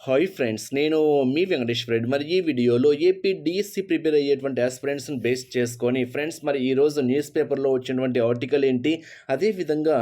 Hi friends నేను మీ వెంకటేష్ మరి ఈ వీడియోలో ఏపీ డిఎస్సి ప్రిపేర్ అయ్యేటువంటి ఆస్పిరెంట్స్ని బేస్ చేసుకొని ఫ్రెండ్స్ మరి ఈరోజు న్యూస్ పేపర్లో వచ్చినటువంటి ఆర్టికల్ ఏంటి? అదేవిధంగా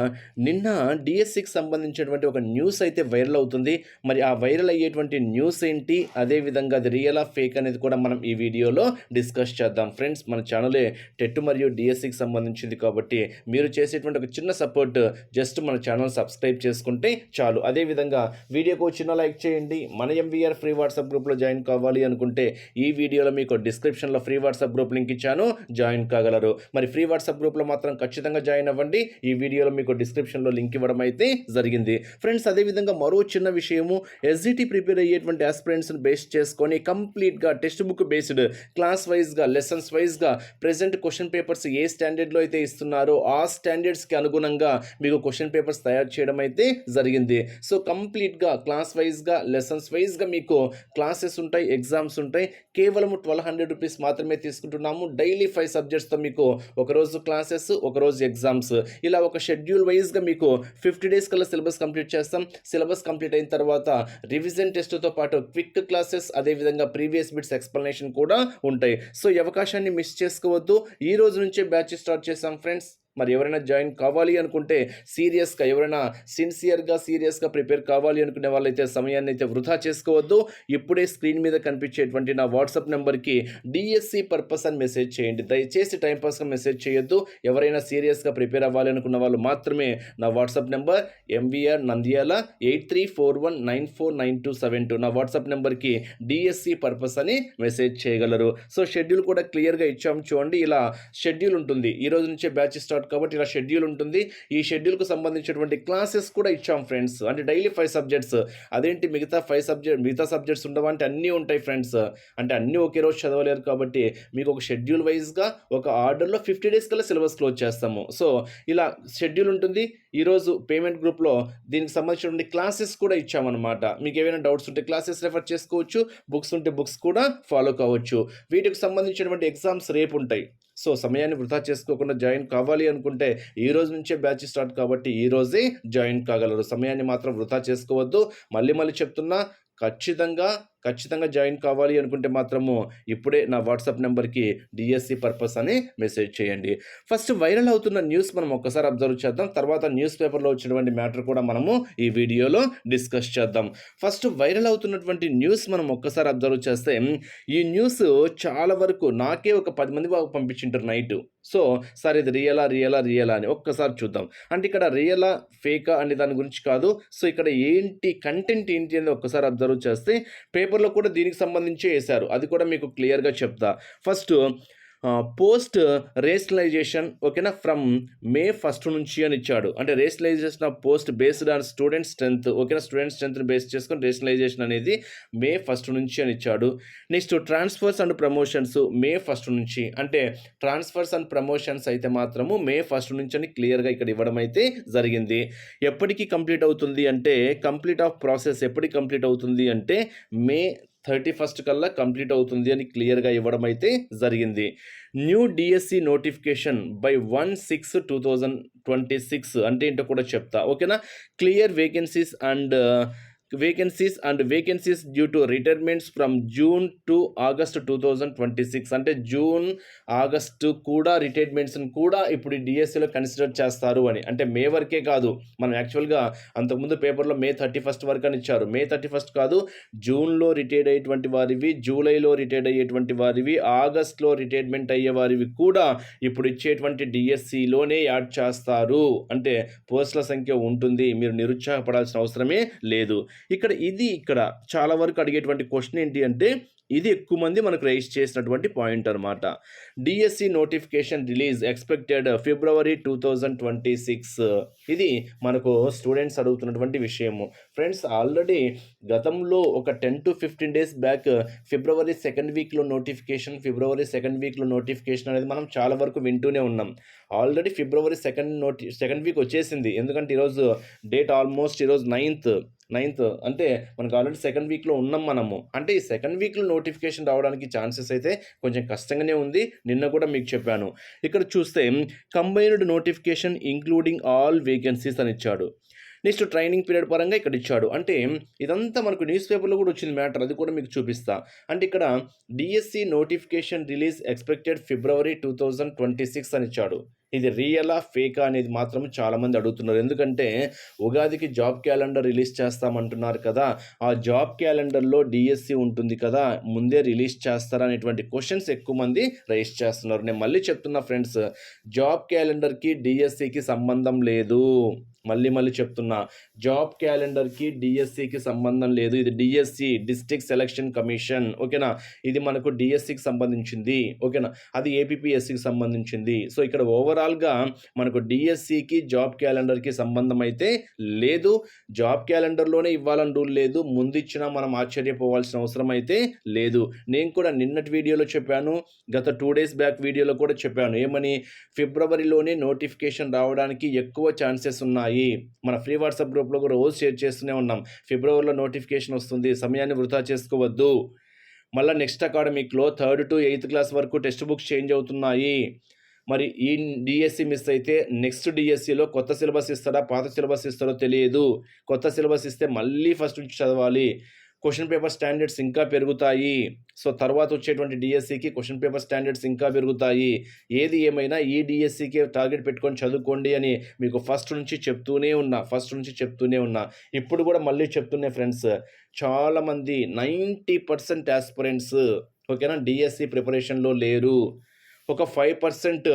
నిన్న డిఎస్సికి సంబంధించినటువంటి ఒక న్యూస్ అయితే వైరల్ అవుతుంది. మరి ఆ వైరల్ అయ్యేటువంటి న్యూస్ ఏంటి? అదేవిధంగా అది రియల్ ఆ ఫేక్ అనేది కూడా మనం ఈ వీడియోలో డిస్కస్ చేద్దాం. ఫ్రెండ్స్ మన ఛానలే టెట్ మరియు డిఎస్సికి సంబంధించింది కాబట్టి మీరు చేసేటువంటి ఒక చిన్న సపోర్ట్ జస్ట్ మన ఛానల్ సబ్స్క్రైబ్ చేసుకుంటే చాలు. అదేవిధంగా వీడియోకు చిన్న లైక్ చేయండి. మన ఎంవీఆర్ ఫ్రీ వాట్సాప్ గ్రూప్లో జాయిన్ కావాలి అనుకుంటే ఈ వీడియోలో మీకు డిస్క్రిప్షన్లో ఫ్రీ వాట్సాప్ గ్రూప్ లింక్ ఇచ్చాను. జాయిన్ కాగలరు. మరి ఫ్రీ వాట్సాప్ గ్రూప్లో మాత్రం ఖచ్చితంగా జాయిన్ అవ్వండి. ఈ వీడియోలో మీకు డిస్క్రిప్షన్లో లింక్ ఇవ్వడం అయితే జరిగింది. ఫ్రెండ్స్ అదేవిధంగా మరో చిన్న విషయము. ఎస్జిటి ప్రిపేర్ అయ్యేటువంటి ఆస్పిరెంట్స్ని బేస్ చేసుకొని కంప్లీట్గా టెక్స్ట్ బుక్ బేస్డ్ క్లాస్ వైజ్గా లెసన్స్ వైజ్గా ప్రెసెంట్ క్వశ్చన్ పేపర్స్ ఏ స్టాండర్డ్లో అయితే ఇస్తున్నారో ఆ స్టాండర్డ్స్కి అనుగుణంగా మీకు క్వశ్చన్ పేపర్స్ తయారు చేయడం అయితే జరిగింది. సో కంప్లీట్గా క్లాస్ వైజ్గా లెసన్స్ వైజ్గా మీకు క్లాసెస్ ఉంటాయి ఎగ్జామ్స్ ఉంటాయి. కేవలం ట్వెల్వ్ హండ్రెడ్ రూపీస్ మాత్రమే తీసుకుంటున్నాము. డైలీ ఫైవ్ సబ్జెక్ట్స్తో మీకు ఒకరోజు క్లాసెస్ ఒకరోజు ఎగ్జామ్స్ ఇలా ఒక షెడ్యూల్ వైజ్గా మీకు ఫిఫ్టీ డేస్ కల్లా సిలబస్ కంప్లీట్ చేస్తాం. సిలబస్ కంప్లీట్ అయిన తర్వాత రివిజన్ టెస్ట్తో పాటు క్విక్ క్లాసెస్ అదేవిధంగా ప్రీవియస్ బిట్స్ ఎక్స్ప్లెనేషన్ కూడా ఉంటాయి. సో ఈ అవకాశాన్ని మిస్ చేసుకోవద్దు. ఈ రోజు నుంచే బ్యాచ్ స్టార్ట్ చేశాం ఫ్రెండ్స్ మరి ఎవరైనా జాయిన్ కావాలి అనుకుంటే సీరియస్గా ఎవరైనా సిన్సియర్గా సీరియస్గా ప్రిపేర్ కావాలి అనుకునే వాళ్ళైతే సమయాన్ని అయితే వృధా చేసుకోవద్దు. ఇప్పుడే స్క్రీన్ మీద కనిపించేటువంటి నా వాట్సాప్ నెంబర్కి డిఎస్సి పర్పస్ అని మెసేజ్ చేయండి. దయచేసి టైంపాస్గా మెసేజ్ చేయొద్దు. ఎవరైనా సీరియస్గా ప్రిపేర్ అవ్వాలి అనుకున్న వాళ్ళు మాత్రమే నా WhatsApp number MVR Nandyal eight three four one nine four nine two seven two నా వాట్సాప్ నెంబర్కి డిఎస్సి పర్పస్ అని మెసేజ్ చేయగలరు. సో షెడ్యూల్ కూడా క్లియర్గా ఇచ్చాము చూడండి. ఇలా షెడ్యూల్ ఉంటుంది. ఈ రోజు నుంచే బ్యాచ్ స్టార్ట్ కాబట్టి ఇలా షెడ్యూల్ ఉంటుంది. ఈ షెడ్యూల్కు సంబంధించినటువంటి క్లాసెస్ కూడా ఇచ్చాం ఫ్రెండ్స్. అంటే డైలీ ఫైవ్ సబ్జెక్ట్స్. అదేంటి మిగతా ఫైవ్ సబ్జెక్ట్ మిగతా సబ్జెక్ట్స్ ఉండవంటే అన్నీ ఉంటాయి ఫ్రెండ్స్. అంటే అన్నీ ఒకే రోజు చదవలేరు కాబట్టి మీకు ఒక షెడ్యూల్ వైజ్గా ఒక ఆర్డర్లో ఫిఫ్టీ డేస్ కల్లా సిలబస్ క్లోజ్ చేస్తాము. సో ఇలా షెడ్యూల్ ఉంటుంది. ఈరోజు పేమెంట్ గ్రూప్లో దీనికి సంబంధించినటువంటి క్లాసెస్ కూడా ఇచ్చామన్నమాట. మీకు ఏమైనా డౌట్స్ ఉంటే క్లాసెస్ రెఫర్ చేసుకోవచ్చు బుక్స్ ఉంటే బుక్స్ కూడా ఫాలో కావచ్చు. వీటికి సంబంధించినటువంటి ఎగ్జామ్స్ రేపు ఉంటాయి. సో సమయాన్ని వృధా చేసుకోకుండా జాయిన్ కావాలి అనుకుంటే ఈ రోజు నుంచే బ్యాచ్ స్టార్ట్ కాబట్టి ఈ రోజే జాయిన్ కాగలరు. సమయాన్ని మాత్రం వృధా చేసుకోవద్దు. మళ్ళీ మళ్ళీ చెప్తున్నా ఖచ్చితంగా ఖచ్చితంగా జాయిన్ కావాలి అనుకుంటే మాత్రము ఇప్పుడే నా వాట్సాప్ నెంబర్కి డిఎస్సి పర్పస్ అని మెసేజ్ చేయండి. ఫస్ట్ వైరల్ అవుతున్న న్యూస్ మనం ఒక్కసారి అబ్జర్వ్ చేద్దాం. తర్వాత న్యూస్ పేపర్లో వచ్చినటువంటి మ్యాటర్ కూడా మనము ఈ వీడియోలో డిస్కస్ చేద్దాం. ఫస్ట్ వైరల్ అవుతున్నటువంటి న్యూస్ మనం ఒక్కసారి అబ్జర్వ్ చేస్తే ఈ న్యూస్ చాలా వరకు నాకే ఒక పది మంది బాగా పంపించింటారు నైట్. సో సార్ ఇది రియలా రియలా రియలా అని ఒక్కసారి చూద్దాం. అంటే ఇక్కడ రియలా ఫేకా అనే దాని గురించి కాదు. సో ఇక్కడ ఏంటి కంటెంట్ ఏంటి అనేది ఒక్కసారి అబ్జర్వ్ చేస్తే పేపర్ పేపర్లో కూడా దీనికి సంబంధించి వేశారు. అది కూడా మీకు క్లియర్గా చెప్తా. ఫస్ట్ పోస్ట్ రేషనలైజేషన్ ఓకేనా ఫ్రమ్ మే ఫస్ట్ నుంచి అని ఇచ్చాడు. అంటే rationalisation of post based on student strength ఓకేనా స్టూడెంట్ స్ట్రెంత్ని బేస్ చేసుకొని రేషనలైజేషన్ అనేది మే ఫస్ట్ నుంచి అని ఇచ్చాడు. Next transfers and promotions May first నుంచి. అంటే ట్రాన్స్ఫర్స్ అండ్ ప్రమోషన్స్ అయితే మాత్రము మే ఫస్ట్ నుంచి అని క్లియర్గా ఇక్కడ ఇవ్వడం అయితే జరిగింది. ఎప్పటికి కంప్లీట్ అవుతుంది అంటే కంప్లీట్ ఆఫ్ ప్రాసెస్ ఎప్పటికి కంప్లీట్ అవుతుంది అంటే మే థర్టీ ఫస్ట్ కల్లా కంప్లీట్ అవుతుంది అని క్లియర్గా ఇవ్వడం అయితే జరిగింది. New DSC notification by one six two thousand twenty six అంటే ఏంటో కూడా చెప్తా. ఓకేనా? Clear vacancies and vacancies and vacancies due to retirements from June to August two thousand twenty six అంటే జూన్ ఆగస్టు కూడా రిటైర్మెంట్స్ని కూడా ఇప్పుడు డిఎస్సిలో కన్సిడర్ చేస్తారు అని. అంటే మే వరకే కాదు. మనం యాక్చువల్గా అంతకుముందు పేపర్లో మే థర్టీ ఫస్ట్ వరకు అని ఇచ్చారు. మే థర్టీ ఫస్ట్ కాదు జూన్లో రిటైర్డ్ అయ్యేటువంటి వారివి జూలైలో రిటైర్డ్ అయ్యేటువంటి వారివి ఆగస్ట్లో రిటైర్మెంట్ అయ్యే వారివి కూడా ఇప్పుడు ఇచ్చేటువంటి డిఎస్సిలోనే యాడ్ చేస్తారు. అంటే పోస్టుల సంఖ్య ఉంటుంది. మీరు నిరుత్సాహపడాల్సిన అవసరమే లేదు. ఇక్కడ ఇది ఇక్కడ చాలా వరకు అడిగేటువంటి క్వశ్చన్ ఏంటి అంటే ఇది ఎక్కువ మంది మనకు రైజ్ చేసినటువంటి పాయింట్ అనమాట DSC notification release expected February two thousand twenty six ఇది మనకు స్టూడెంట్స్ అడుగుతున్నటువంటి విషయము. ఫ్రెండ్స్ ఆల్రెడీ గతంలో ఒక ten to fifteen days back February second వీక్లో నోటిఫికేషన్ ఫిబ్రవరి సెకండ్ వీక్లో నోటిఫికేషన్ అనేది మనం చాలా వరకు వింటూనే ఉన్నాం. Already February second noti second week వచ్చేసింది. ఎందుకంటే ఈరోజు డేట్ ఆల్మోస్ట్ ఈరోజు నైన్త్ నైన్త్ అంటే మనకు ఆల్రెడీ సెకండ్ వీక్లో ఉన్నాం మనము. అంటే ఈ సెకండ్ వీక్లో నోటిఫికేషన్ రావడానికి ఛాన్సెస్ అయితే కొంచెం కష్టంగానే ఉంది. నిన్న కూడా మీకు చెప్పాను. ఇక్కడ చూస్తే combined notification including all vacancies అని ఇచ్చాడు. నెక్స్ట్ ట్రైనింగ్ పీరియడ్ పరంగా ఇక్కడ ఇచ్చాడు. అంటే ఇదంతా మనకు న్యూస్ పేపర్లో కూడా వచ్చింది మ్యాటర్. అది కూడా మీకు చూపిస్తా. అంటే ఇక్కడ DSC notification release expected February two thousand twenty six అని ఇచ్చాడు. ఇది రియలా ఫేకా అనేది మాత్రం చాలామంది అడుగుతున్నారు. ఎందుకంటే ఉగాదికి జాబ్ క్యాలెండర్ రిలీజ్ చేస్తామంటున్నారు కదా. ఆ జాబ్ క్యాలెండర్లో డిఎస్సి ఉంటుంది కదా. ముందే రిలీజ్ చేస్తారా అనేటువంటి క్వశ్చన్స్ ఎక్కువ మంది రైస్ చేస్తున్నారు. నేను మళ్ళీ చెప్తున్నా ఫ్రెండ్స్ జాబ్ క్యాలెండర్కి డిఎస్సికి సంబంధం లేదు. మళ్ళీ మళ్ళీ చెప్తున్నా. జాబ్ క్యాలెండర్కి డిఎస్సికి సంబంధం లేదు. ఇది డిఎస్సి డిస్టిక్ సెలక్షన్ కమిషన్. ఓకేనా? ఇది మనకు డిఎస్సికి సంబంధించింది. ఓకేనా? అది ఏపీఎస్సికి సంబంధించింది. సో ఇక్కడ ఓవరాల్గా మనకు డిఎస్సికి జాబ్ క్యాలెండర్కి సంబంధం అయితే లేదు. జాబ్ క్యాలెండర్లోనే ఇవ్వాలని రూల్ లేదు. ముందు ఇచ్చినా మనం ఆశ్చర్యపోవాల్సిన అవసరం అయితే లేదు. నేను కూడా నిన్నటి వీడియోలో చెప్పాను. గత టూ డేస్ బ్యాక్ వీడియోలో కూడా చెప్పాను. ఏమని? ఫిబ్రవరిలోనే నోటిఫికేషన్ రావడానికి ఎక్కువ ఛాన్సెస్ ఉన్నాయి. మన ఫ్రీ వాట్సాప్ గ్రూప్లో కూడా రోజు షేర్ చేస్తూనే ఉన్నాం. ఫిబ్రవరిలో నోటిఫికేషన్ వస్తుంది. సమయాన్ని వృధా చేసుకోవద్దు. మళ్ళీ నెక్స్ట్ అకాడమిక్లో థర్డ్ టు ఎయిత్ క్లాస్ వరకు టెక్స్ట్ బుక్స్ చేంజ్ అవుతున్నాయి. మరి ఈ డిఎస్సి మిస్ అయితే నెక్స్ట్ డిఎస్సిలో కొత్త సిలబస్ ఇస్తారా పాత సిలబస్ ఇస్తారో తెలియదు. కొత్త సిలబస్ ఇస్తే మళ్ళీ ఫస్ట్ నుంచి చదవాలి. క్వశ్చన్ పేపర్ స్టాండర్డ్స్ ఇంకా పెరుగుతాయి. సో తర్వాత వచ్చేటువంటి డిఎస్సికి క్వశ్చన్ పేపర్ స్టాండర్డ్స్ ఇంకా పెరుగుతాయి. ఏది ఏమైనా ఈ డిఎస్సికి టార్గెట్ పెట్టుకొని చదువుకోండి అని మీకు ఫస్ట్ నుంచి చెప్తూనే ఉన్నా ఫస్ట్ నుంచి చెప్తూనే ఉన్నా. ఇప్పుడు కూడా మళ్ళీ చెప్తున్నా ఫ్రెండ్స్ చాలామంది నైంటీ పర్సెంట్ ఆస్పిరెంట్స్ ఓకేనా డిఎస్సి ప్రిపరేషన్లో లేరు. ఒక ఫైవ్ పర్సెంట్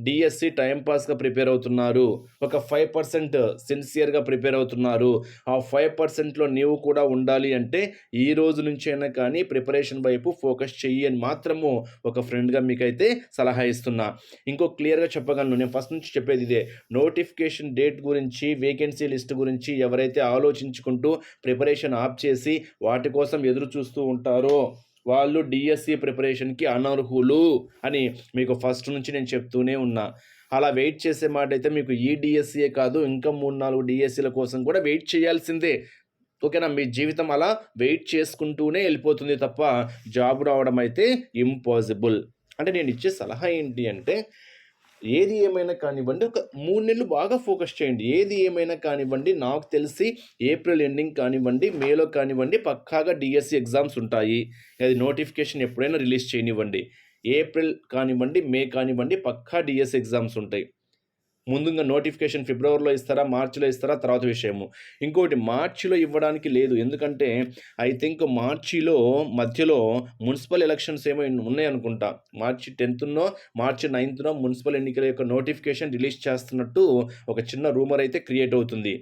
డిఎస్సి టైంపాస్గా ప్రిపేర్ అవుతున్నారు. ఒక ఫైవ్ పర్సెంట్ సిన్సియర్గా ప్రిపేర్ అవుతున్నారు. ఆ ఫైవ్ పర్సెంట్లో నీవు కూడా ఉండాలి అంటే ఈ రోజు నుంచైనా కానీ ప్రిపరేషన్ వైపు ఫోకస్ చెయ్యి అని మాత్రము ఒక ఫ్రెండ్గా మీకైతే సలహా ఇస్తున్నా. ఇంకో క్లియర్గా చెప్పగలను. నేను ఫస్ట్ నుంచి చెప్పేది ఇదే. నోటిఫికేషన్ డేట్ గురించి వేకెన్సీ లిస్ట్ గురించి ఎవరైతే ఆలోచించుకుంటూ ప్రిపరేషన్ ఆప్ చేసి వాటి కోసం ఎదురు చూస్తూ ఉంటారో వాళ్ళు డిఎస్సి ప్రిపరేషన్కి అనర్హులు అని మీకు ఫస్ట్ నుంచి నేను చెప్తూనే ఉన్నా. అలా వెయిట్ చేసే మాట అయితే మీకు ఈ డిఎస్సీయే కాదు ఇంకా మూడు నాలుగు డిఎస్సీల కోసం కూడా వెయిట్ చేయాల్సిందే. ఓకేనా? మీ జీవితం అలా వెయిట్ చేసుకుంటూనే వెళ్ళిపోతుంది తప్ప జాబ్ రావడం అయితే ఇంపాసిబుల్ అంటే నేను ఇచ్చే సలహా ఏంటి అంటే ఏది ఏమైనా కానివ్వండి ఒక మూడు నెలలు బాగా ఫోకస్ చేయండి. ఏది ఏమైనా కానివ్వండి నాకు తెలిసి ఏప్రిల్ ఎండింగ్ కానివ్వండి మేలో కానివ్వండి పక్కాగా డిఎస్సి ఎగ్జామ్స్ ఉంటాయి. అది నోటిఫికేషన్ ఎప్పుడైనా రిలీజ్ చేయనివ్వండి. ఏప్రిల్ కానివ్వండి మే కానివ్వండి పక్కా డిఎస్సి ఎగ్జామ్స్ ఉంటాయి. ముందుగా నోటిఫికేషన్ ఫిబ్రవరిలో ఇస్తారా మార్చిలో ఇస్తారా తర్వాత విషయము. ఇంకోటి మార్చిలో ఇవ్వడానికి లేదు. ఎందుకంటే ఐ థింక్ మార్చిలో మధ్యలో మున్సిపల్ ఎలక్షన్స్ ఏమో ఉన్నాయనుకుంటా మార్చి టెన్త్నో మార్చి నైన్త్నో మున్సిపల్ ఎన్నికల యొక్క నోటిఫికేషన్ రిలీజ్ చేస్తున్నట్టు ఒక చిన్న రూమర్ అయితే క్రియేట్ అవుతుంది.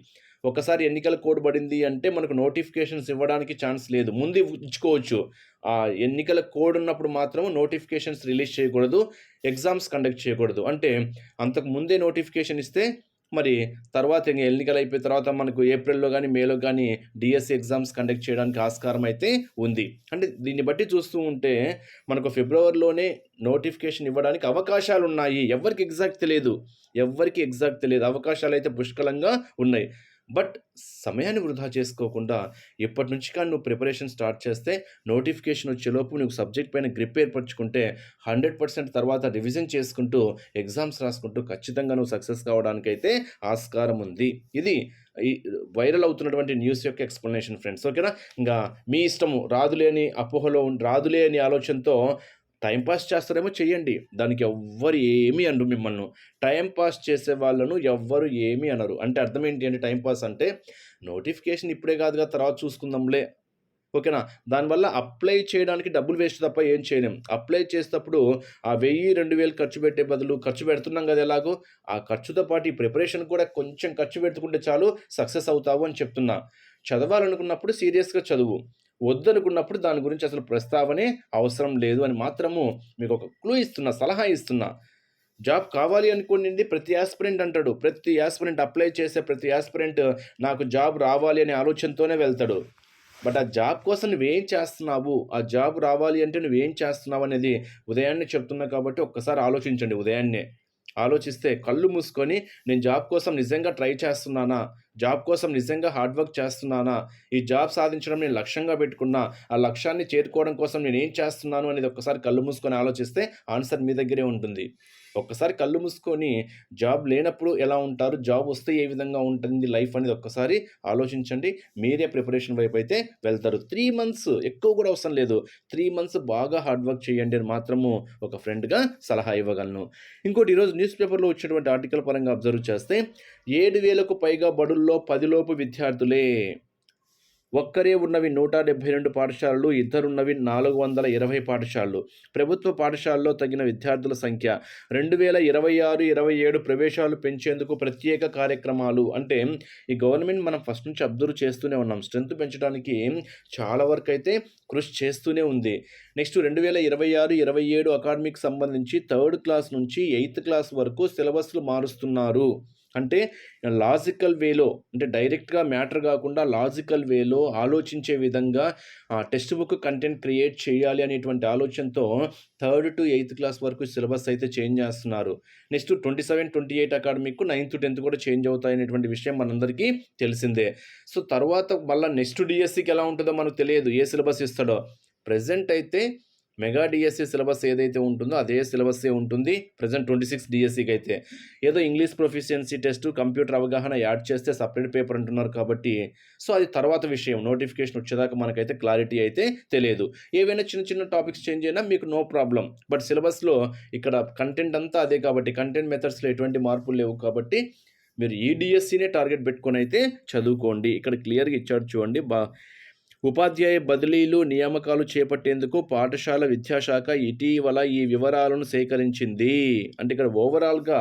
ఒకసారి ఎన్నికల కోడ్ పడింది అంటే మనకు నోటిఫికేషన్స్ ఇవ్వడానికి ఛాన్స్ లేదు. ముందు ఇచ్చుకోవచ్చు ఆ ఎన్నికల కోడ్ ఉన్నప్పుడు మాత్రం నోటిఫికేషన్స్ రిలీజ్ చేయకూడదు ఎగ్జామ్స్ కండక్ట్ చేయకూడదు. అంటే అంతకు ముందే నోటిఫికేషన్ ఇస్తే మరి తర్వాత ఇంకా ఎన్నికలు అయిపోయిన తర్వాత మనకు ఏప్రిల్లో కానీ మేలో కానీ డిఎస్సి ఎగ్జామ్స్ కండక్ట్ చేయడానికి ఆస్కారం అయితే ఉంది. అంటే దీన్ని బట్టి చూస్తూ ఉంటే మనకు ఫిబ్రవరిలోనే నోటిఫికేషన్ ఇవ్వడానికి అవకాశాలు ఉన్నాయి ఎవరికి ఎగ్జాక్ట్ తెలియదు. ఎవరికి ఎగ్జాక్ట్ తెలియదు. అవకాశాలు అయితే పుష్కలంగా ఉన్నాయి. బట్ సమయాన్ని వృధా చేసుకోకుండా ఇప్పటి నుంచి కానీ నువ్వు ప్రిపరేషన్ స్టార్ట్ చేస్తే నోటిఫికేషన్ వచ్చేలోపు నువ్వు సబ్జెక్ట్ పైన గ్రిప్ ఏర్పరచుకుంటే హండ్రెడ్ పర్సెంట్ తర్వాత రివిజన్ చేసుకుంటూ ఎగ్జామ్స్ రాసుకుంటూ ఖచ్చితంగా నువ్వు సక్సెస్ కావడానికైతే ఆస్కారం ఉంది. ఇది ఈ వైరల్ అవుతున్నటువంటి న్యూస్ యొక్క ఎక్స్ప్లెనేషన్ ఫ్రెండ్స్. ఓకేనా? ఇంకా మీ ఇష్టము రాదులేని అపోహలో రాదులే అని ఆలోచనతో టైంపాస్ చేస్తారేమో చెయ్యండి. దానికి ఎవ్వరు ఏమీ అనరు మిమ్మల్ని. టైంపాస్ చేసే వాళ్ళను ఎవ్వరు ఏమీ అనరు. అంటే అర్థం ఏంటి అంటే టైంపాస్ అంటే నోటిఫికేషన్ ఇప్పుడే కాదుగా తర్వాత చూసుకుందాంలే. ఓకేనా? దానివల్ల అప్లై చేయడానికి డబ్బులు వేస్ట్ తప్ప ఏం చేయలేం. అప్లై చేసేటప్పుడు ఆ వెయ్యి రెండు వేలు ఖర్చు పెట్టే బదులు ఖర్చు పెడుతున్నాం కదా ఎలాగో ఆ ఖర్చుతో పాటు ఈ ప్రిపరేషన్ కూడా కొంచెం ఖర్చు పెట్టుకుంటే చాలు సక్సెస్ అవుతావు అని చెప్తున్నా. చదవాలనుకున్నప్పుడు సీరియస్గా చదువు. వద్దనుకున్నప్పుడు దాని గురించి అసలు ప్రస్తావనే అవసరం లేదు అని మాత్రము మీకు ఒక క్లూ ఇస్తున్నా సలహా ఇస్తున్నా. జాబ్ కావాలి అనుకోండి ప్రతి యాస్పిరెంట్ అంటాడు. ప్రతి యాస్పిరెంట్ అప్లై చేసే ప్రతి యాస్పిరెంట్ నాకు జాబ్ రావాలి అనే ఆలోచనతోనే వెళ్తాడు. బట్ ఆ జాబ్ కోసం నువ్వేం చేస్తున్నావు? ఆ జాబ్ రావాలి అంటే నువ్వేం చేస్తున్నావు అనేది ఉదయాన్నే చెప్తున్నా కాబట్టి ఒక్కసారి ఆలోచించండి ఉదయాన్నే. ఆలోచిస్తే కళ్ళు మూసుకొని నేను జాబ్ కోసం నిజంగా ట్రై చేస్తున్నానా? జాబ్ కోసం నిజంగా హార్డ్ వర్క్ చేస్తున్నానా? ఈ జాబ్ సాధించడం నేను లక్ష్యంగా పెట్టుకున్నా. ఆ లక్ష్యాన్ని చేరుకోవడం కోసం నేను ఏం చేస్తున్నాను అనేది ఒక్కసారి కళ్ళు మూసుకొని ఆలోచిస్తే ఆన్సర్ మీ దగ్గరే ఉంటుంది. ఒక్కసారి కళ్ళు మూసుకొని జాబ్ లేనప్పుడు ఎలా ఉంటారు? జాబ్ వస్తే ఏ విధంగా ఉంటుంది? లైఫ్ అనేది ఒక్కసారి ఆలోచించండి. మీరే ప్రిపరేషన్ వైపు అయితే వెళ్తారు. త్రీ మంత్స్ ఎక్కువ కూడా అవసరం లేదు. త్రీ మంత్స్ బాగా హార్డ్ వర్క్ చేయండి అని మాత్రము ఒక ఫ్రెండ్గా సలహా ఇవ్వగలను. ఇంకోటి ఈరోజు న్యూస్ పేపర్లో వచ్చినటువంటి ఆర్టికల్ పరంగా అబ్జర్వ్ చేస్తే ఏడు వేలకు పైగా బడుల్లో పదిలోపు విద్యార్థులే ఒక్కరే ఉన్నవి నూట డెబ్బై రెండు పాఠశాలలు ఇద్దరున్నవి నాలుగు వందల ఇరవై పాఠశాలలు. ప్రభుత్వ పాఠశాలలో తగిన విద్యార్థుల సంఖ్య రెండు వేల ఇరవై ఆరు ఇరవై ఏడు ప్రవేశాలు పెంచేందుకు ప్రత్యేక కార్యక్రమాలు. అంటే ఈ గవర్నమెంట్ మనం ఫస్ట్ నుంచి అబ్జర్వ్ చేస్తూనే ఉన్నాం. స్ట్రెంత్ పెంచడానికి చాలా వరకు అయితే కృషి చేస్తూనే ఉంది. నెక్స్ట్ రెండు వేల ఇరవై ఆరు ఇరవై ఏడు అకాడమిక్ సంబంధించి థర్డ్ క్లాస్ నుంచి ఎయిత్ క్లాస్ వరకు సిలబస్లు మారుస్తున్నారు. అంటే లాజికల్ వేలో అంటే డైరెక్ట్గా మ్యాటర్ కాకుండా లాజికల్ వేలో ఆలోచించే విధంగా టెక్స్ట్ బుక్ కంటెంట్ క్రియేట్ చేయాలి అనేటువంటి ఆలోచనతో థర్డ్ టు ఎయిత్ క్లాస్ వరకు సిలబస్ అయితే చేంజ్ చేస్తున్నారు. Next twenty seven twenty eight academic ninth tenth కూడా చేంజ్ అవుతాయి అనేటువంటి విషయం మనందరికీ తెలిసిందే. సో తర్వాత మళ్ళీ నెక్స్ట్ డిఎస్సికి ఎలా ఉంటుందో మనకు తెలియదు ఏ సిలబస్ ఇస్తాడో. ప్రజెంట్ అయితే మెగా డిఎస్సి సిలబస్ ఏదైతే ఉంటుందో అదే సిలబస్సే ఉంటుంది. ప్రజెంట్ ట్వంటీ సిక్స్ డిఎస్సికి అయితే ఏదో ఇంగ్లీష్ ప్రొఫిషియన్సీ టెస్ట్ కంప్యూటర్ అవగాహన యాడ్ చేస్తే సపరేట్ పేపర్ అంటున్నారు కాబట్టి సో అది తర్వాత విషయం. నోటిఫికేషన్ వచ్చేదాకా మనకైతే క్లారిటీ అయితే తెలియదు. ఏవైనా చిన్న చిన్న టాపిక్స్ చేంజ్ అయినా మీకు నో ప్రాబ్లం. బట్ సిలబస్లో ఇక్కడ కంటెంట్ అంతా అదే కాబట్టి కంటెంట్ మెథడ్స్లో ఎటువంటి మార్పులు లేవు కాబట్టి మీరు ఈ డిఎస్సినే టార్గెట్ పెట్టుకొని అయితే చదువుకోండి. ఇక్కడ క్లియర్గా ఇచ్చాడు చూడండి. బా ఉపాధ్యాయ బదిలీలు నియామకాలు చేపట్టేందుకు పాఠశాల విద్యాశాఖ ఇటీవల ఈ వివరాలను సేకరించింది. అంటే ఇక్కడ ఓవరాల్గా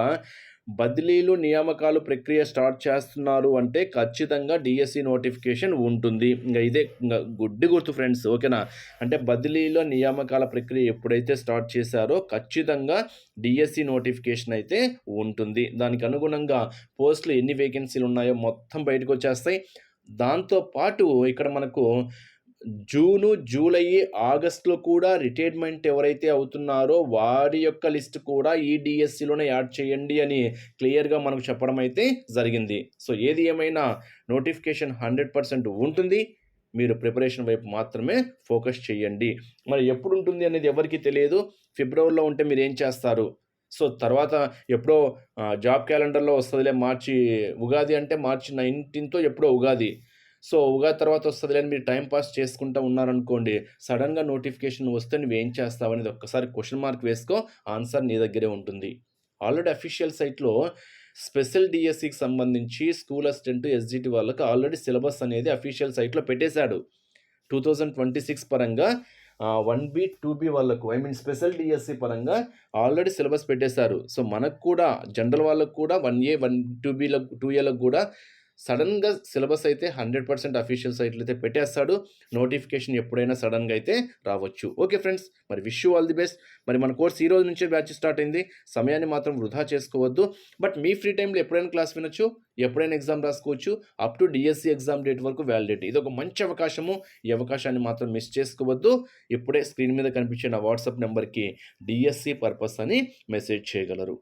బదిలీలు నియామకాలు ప్రక్రియ స్టార్ట్ చేస్తున్నారు అంటే ఖచ్చితంగా డిఎస్సి నోటిఫికేషన్ ఉంటుంది. ఇంకా ఇదే ఇంకా గుడ్డి గుర్తు ఫ్రెండ్స్ ఓకేనా? అంటే బదిలీలో నియామకాల ప్రక్రియ ఎప్పుడైతే స్టార్ట్ చేశారో ఖచ్చితంగా డిఎస్సి నోటిఫికేషన్ అయితే ఉంటుంది. దానికి అనుగుణంగా పోస్టులు ఎన్ని వేకెన్సీలు ఉన్నాయో మొత్తం బయటకు వచ్చేస్తాయి. దాంతో పాటు ఇక్కడ మనకు జూను జూలై ఆగస్టులో కూడా రిటైర్మెంట్ ఎవరైతే అవుతున్నారో వారి యొక్క లిస్ట్ కూడా ఈ డిఎస్సిలోనే యాడ్ చేయండి అని క్లియర్గా మనకు చెప్పడం అయితే జరిగింది. సో ఏది ఏమైనా నోటిఫికేషన్ హండ్రెడ్ పర్సెంట్ ఉంటుంది మీరు ప్రిపరేషన్ వైపు మాత్రమే ఫోకస్ చేయండి. మరి ఎప్పుడు ఉంటుంది అనేది ఎవరికి తెలియదు. ఫిబ్రవరిలో ఉంటే మీరు ఏం చేస్తారు? సో తర్వాత ఎప్పుడో జాబ్ క్యాలెండర్లో వస్తుందిలే మార్చి ఉగాది అంటే మార్చి నైన్టీన్తో ఎప్పుడో ఉగాది. సో ఉగాది తర్వాత వస్తుందిలే అని మీరు టైం పాస్ చేసుకుంటూ ఉన్నారనుకోండి సడన్గా నోటిఫికేషన్ వస్తే నువ్వు ఏం చేస్తావు అనేది ఒక్కసారి క్వశ్చన్ మార్క్ వేసుకో ఆన్సర్ నీ దగ్గరే ఉంటుంది. ఆల్రెడీ అఫీషియల్ సైట్లో స్పెషల్ డిఎస్సికి సంబంధించి స్కూల్ అసిస్టెంట్ ఎస్జిటి వాళ్ళకి ఆల్రెడీ సిలబస్ అనేది అఫీషియల్ సైట్లో పెట్టేశాడు. టూ థౌజండ్ ట్వంటీ సిక్స్ పరంగా వన్ బి టూ బి వాళ్ళకు ఐ మీన్ స్పెషల్ డిఎస్సి పరంగా ఆల్రెడీ సిలబస్ పెట్టేశారు. సో మనకు కూడా జనరల్ వాళ్ళకు కూడా వన్ ఏ వన్ టూ బీలకు టూ ఏలకు కూడా సడన్గా సిలబస్ అయితే హండ్రెడ్ పర్సెంట్ అఫీషియల్ సైట్లు అయితే పెట్టేస్తాడు. నోటిఫికేషన్ ఎప్పుడైనా సడన్గా అయితే రావచ్చు. ఓకే ఫ్రెండ్స్ మరి wish you all the best. మరి మన కోర్స్ ఈ రోజు నుంచే బ్యాచ్ స్టార్ట్ అయింది. సమయాన్ని మాత్రం వృధా చేసుకోవద్దు. బట్ మీ ఫ్రీ టైంలో ఎప్పుడైనా క్లాస్ వినొచ్చు ఎప్పుడైనా ఎగ్జామ్ రాసుకోవచ్చు. Up to DSC exam date వరకు వ్యాలిడిటీ. ఇది ఒక మంచి అవకాశము. ఈ అవకాశాన్ని మాత్రం మిస్ చేసుకోవద్దు. ఇప్పుడే స్క్రీన్ మీద కనిపించే నా వాట్సాప్ నెంబర్కి డిఎస్సి పర్పస్ అని మెసేజ్ చేయగలరు.